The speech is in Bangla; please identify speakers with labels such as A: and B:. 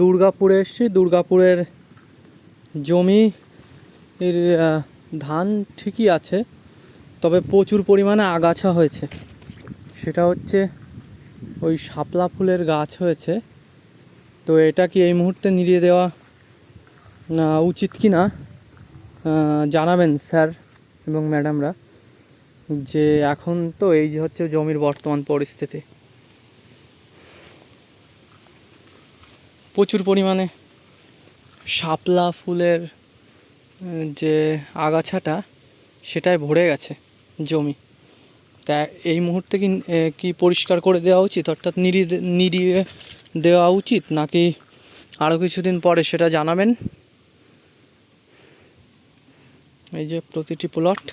A: দুর্গাপুরে এসছি। দুর্গাপুরের জমি এর ধান ঠিকই আছে, তবে প্রচুর পরিমাণে আগাছা হয়েছে। সেটা হচ্ছে ওই শাপলা ফুলের গাছ হয়েছে। তো এটা কি এই মুহূর্তে নিড়িয়ে দেওয়া উচিত কি না? জানাবেন স্যার এবং ম্যাডামরা যে এখন তো এই যে হচ্ছে জমির বর্তমান পরিস্থিতি। প্রচুর পরিমাণে শাপলা ফুলের যে আগাছাটা সেটাই ভরে গেছে জমি। তা এই মুহূর্তে কি কি পরিষ্কার করে দেওয়া উচিত? অর্থাৎ নিড়িয়ে দে- নিড়িয়ে দেওয়া উচিত, নাকি আরও কিছুদিন পরে সেটা জানাবেন? এই যে প্রতিটি প্লট